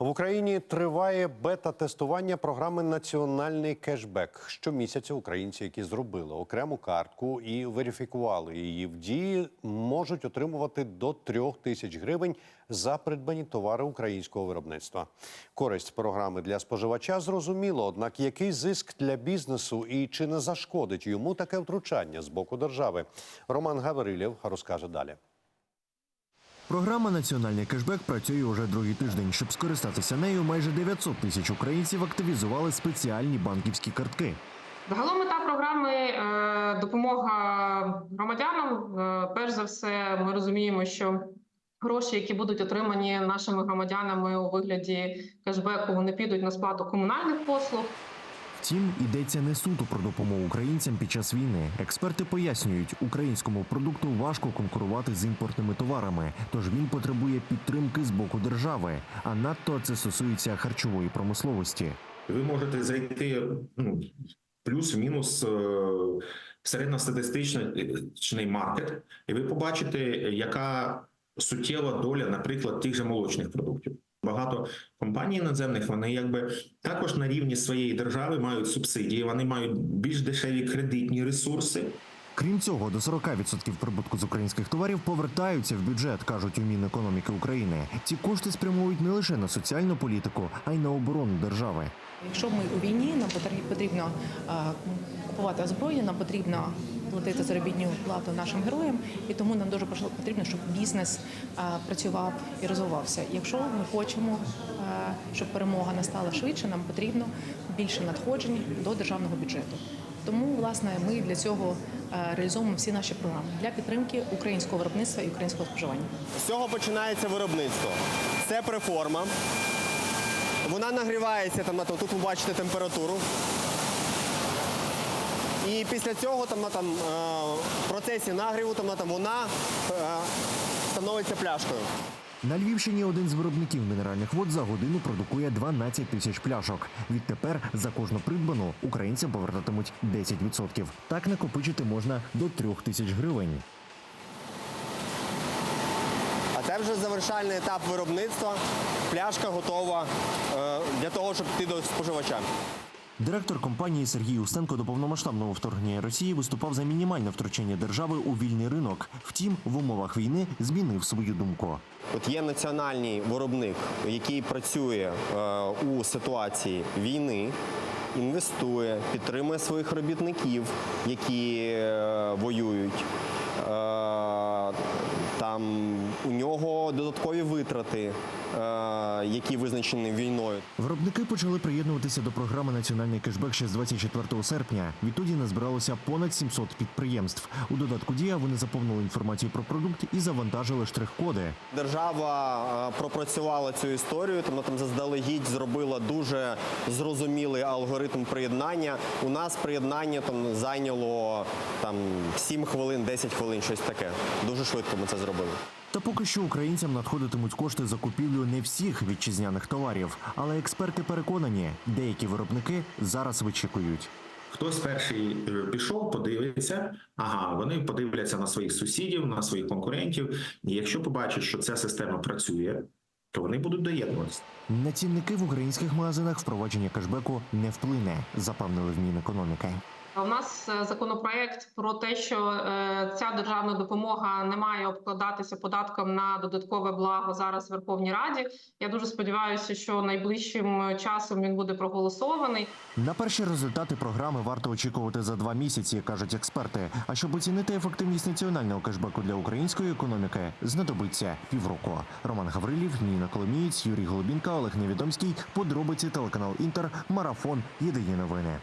В Україні триває бета-тестування програми Національний кешбек. Щомісяця українці, які зробили окрему картку і верифікували її в дії, можуть отримувати до трьох тисяч гривень за придбані товари українського виробництва. Користь програми для споживача зрозуміло, однак який зиск для бізнесу і чи не зашкодить йому таке втручання з боку держави? Роман Гаврилєв розкаже далі. Програма Національний кешбек працює уже другий тиждень. Щоб скористатися нею, майже 900 тисяч українців активізували спеціальні банківські картки. Загалом мета програми е, допомога громадянам. Е, перш за все, ми розуміємо, що гроші, які будуть отримані нашими громадянами у вигляді кешбеку, вони підуть на сплату комунальних послуг. Втім, йдеться не суто про допомогу українцям під час війни. Експерти пояснюють, українському продукту важко конкурувати з імпортними товарами, тож він потребує підтримки з боку держави. А надто це стосується харчової промисловості. ви можете зайти ну, плюс-мінус е, середньостатистичний маркет, і ви побачите, яка суттєва доля, наприклад, тих же молочних продуктів. Багато компаній іноземних вони якби також на рівні своєї держави мають субсидії, вони мають більш дешеві кредитні ресурси. Крім цього, до 40% прибутку з українських товарів повертаються в бюджет, кажуть у Мінекономіки України. Ці кошти спрямовують не лише на соціальну політику, а й на оборону держави. Якщо ми у війні, нам потрібно е, купувати озброєння, нам потрібно платити заробітну плату нашим героям, і тому нам дуже потрібно, щоб бізнес е, працював і розвивався. Якщо ми хочемо, е, щоб перемога настала швидше, нам потрібно більше надходжень до державного бюджету. Тому, власне, ми для цього реалізовуємо всі наші програми для підтримки українського виробництва і українського споживання. З цього починається виробництво. Це преформа. Вона нагрівається там, тут ви бачите температуру. І після цього там, там, е, в процесі нагріву там, там, вона е, становиться пляшкою. На Львівщині один з виробників мінеральних вод за годину продукує 12 тисяч пляшок. Відтепер за кожну придбану українцям повертатимуть 10%. Так накопичити можна до 3 тисяч гривень. А це вже завершальний етап виробництва. Пляшка готова е, для того, щоб йти до споживача. Директор компанії Сергій Устенко до повномасштабного вторгнення Росії виступав за мінімальне втручання держави у вільний ринок. Втім, в умовах війни змінив свою думку. От є національний виробник, який працює е, у ситуації війни, інвестує, підтримує своїх робітників, які е, воюють. Е, там у нього додаткові витрати, е, які визначені війною. Виробники почали приєднуватися до програми Національний кешбек ще з 24 серпня. Відтоді назбиралося понад 700 підприємств. У додатку дія вони заповнили інформацію про продукт і завантажили штрих-коди. Держава е, пропрацювала цю історію, тому там заздалегідь зробила дуже зрозумілий алгоритм приєднання. У нас приєднання там зайняло там 7 хвилин, 10 хвилин, щось таке. Дуже швидко ми це зробили. Та поки що українцям надходитимуть кошти за купівлю не всіх вітчизняних товарів, але експерти переконані, деякі виробники зараз вичікують. Хтось перший е, пішов, подивиться. Ага, вони подивляться на своїх сусідів, на своїх конкурентів. І якщо побачать, що ця система працює, то вони будуть доєднуватися. На цінники в українських магазинах впровадження кешбеку не вплине, запевнили в Мінекономіки. У нас е, законопроект про те, що е, ця державна допомога не має обкладатися податком на додаткове благо зараз в Верховній Раді. Я дуже сподіваюся, що найближчим часом він буде проголосований. На перші результати програми варто очікувати за два місяці, кажуть експерти. А щоб оцінити ефективність національного кешбеку для української економіки, знадобиться півроку. Роман Гаврилів, Ніна Коломієць, Юрій Голубінка, Олег Невідомський. Подробиці телеканал Інтер. Марафон. Єдині новини.